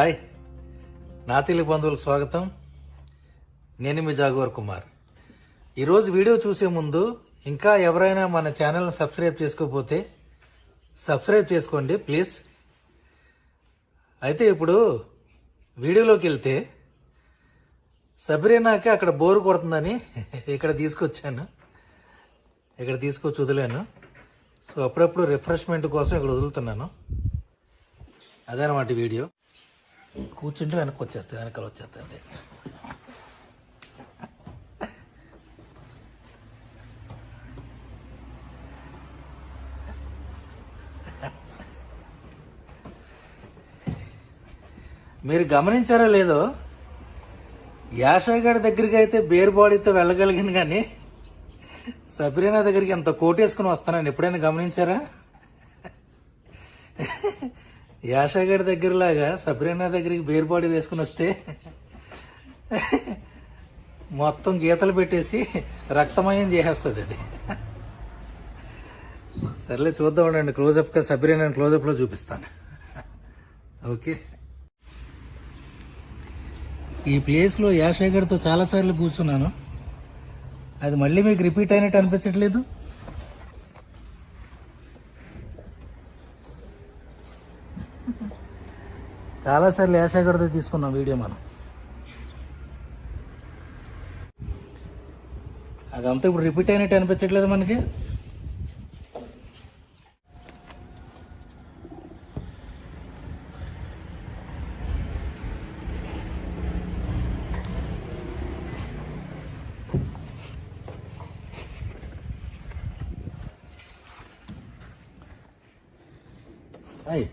Hi. నా తెలుగు బంధువులకు స్వాగతం. నేను మీ జాగోర్ కుమార్. ఈరోజు వీడియో చూసే ముందు ఇంకా ఎవరైనా మన ఛానల్ని సబ్స్క్రైబ్ చేసుకోకపోతే సబ్స్క్రైబ్ చేసుకోండి ప్లీజ్. అయితే ఇప్పుడు వీడియోలోకి వెళ్తే సబరీనాకి అక్కడ బోరు కొడుతుందని ఇక్కడ తీసుకొచ్చాను. ఇక్కడ తీసుకొచ్చి వదిలాను. సో అప్పుడప్పుడు రిఫ్రెష్మెంట్ కోసం ఇక్కడ వదులుతున్నాను. అదనమాట వీడియో. కూర్చుంటే వెనక్కి వచ్చేస్తుంది వెనకాల వచ్చేస్తుంది మీరు గమనించారో లేదో యాషాగడ్ దగ్గరికి అయితే బేర్ బాడీతో వెళ్ళగలిగాను కానీ సబరీనా దగ్గరికి ఎంత కోటేసుకుని వస్తానని ఎప్పుడైనా గమనించారా? యాషాగడ్ దగ్గరలాగా సబ్రీనా దగ్గరికి బేర్బాడి వేసుకుని వస్తే మొత్తం గీతలు పెట్టేసి రక్తమయం చేసేస్తుంది అది. సర్లే చూద్దాం ఉండండి. క్లోజప్గా సబ్రీనా క్లోజప్లో చూపిస్తాను. ఓకే. ఈ ప్లేస్లో యాషాగడ్తో చాలాసార్లు కూర్చున్నాను. అది మళ్ళీ మీకు రిపీట్ అయినట్టు అనిపించట్లేదు? చాలాసార్లు యాషాగడ్తో తీసుకున్నాం వీడియో మనం. అదంతా ఇప్పుడు రిపీట్ అయినట్టు అనిపించట్లేదు మనకి. అయ్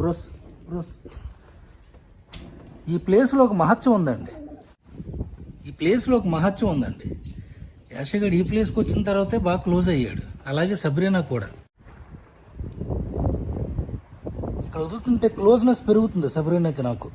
బ్రోస్ బ్రోస్. ఈ ప్లేస్లో ఒక మహత్యం ఉందండి. ఈ ప్లేస్లో ఒక మహత్యం ఉందండి. యాషగడ్ ఈ ప్లేస్కి వచ్చిన తర్వాతే బాగా క్లోజ్ అయ్యాడు. అలాగే సబ్రీనా కూడా. ఇక్కడ వదులుతుంటే క్లోజ్నెస్ పెరుగుతుంది సబ్రీనాకి నాకు.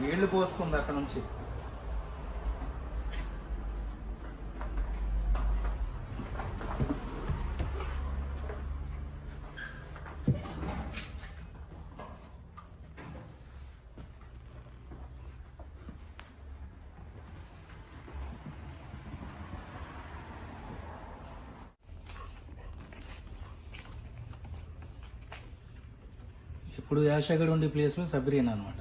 నీళ్ళు పోసుకుంది అక్కడ నుంచి. ఇప్పుడు యాషగడ్ ఉండే ప్లేస్లో సబ్రీన్ అనమాట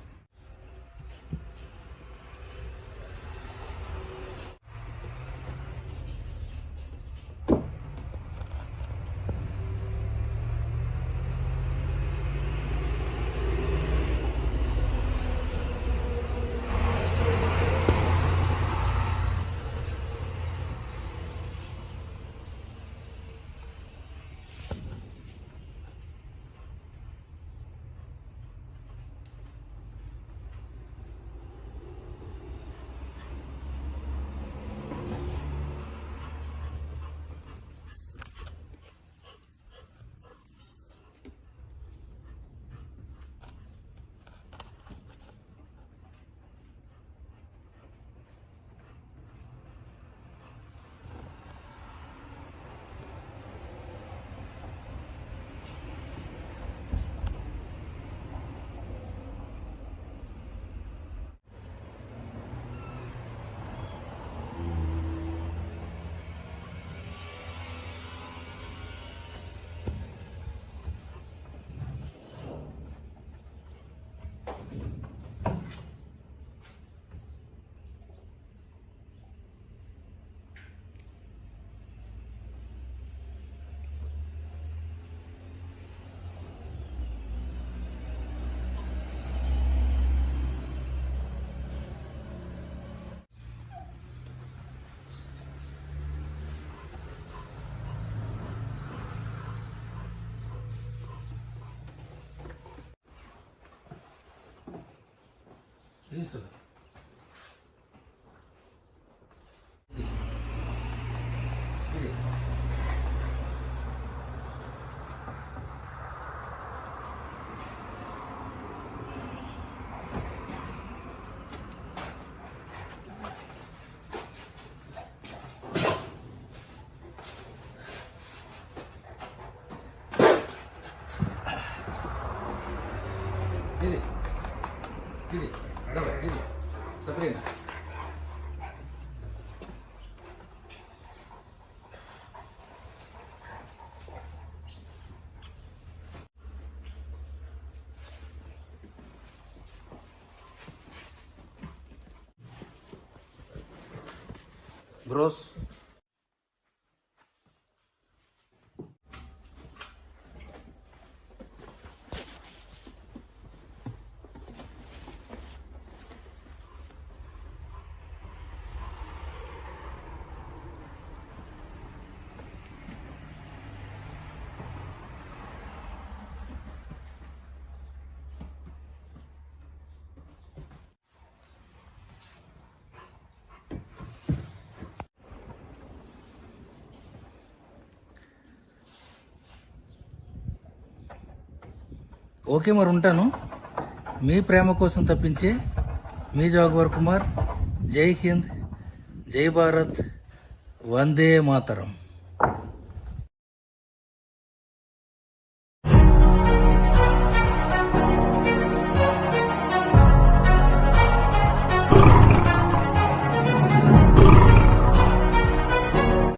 リンだ libros ఓకే మరి ఉంటాను. మీ ప్రేమ కోసం తప్పించే మీ జాగ్వర్ కుమార్ జై హింద్ జై భారత్ వందే మాతరం.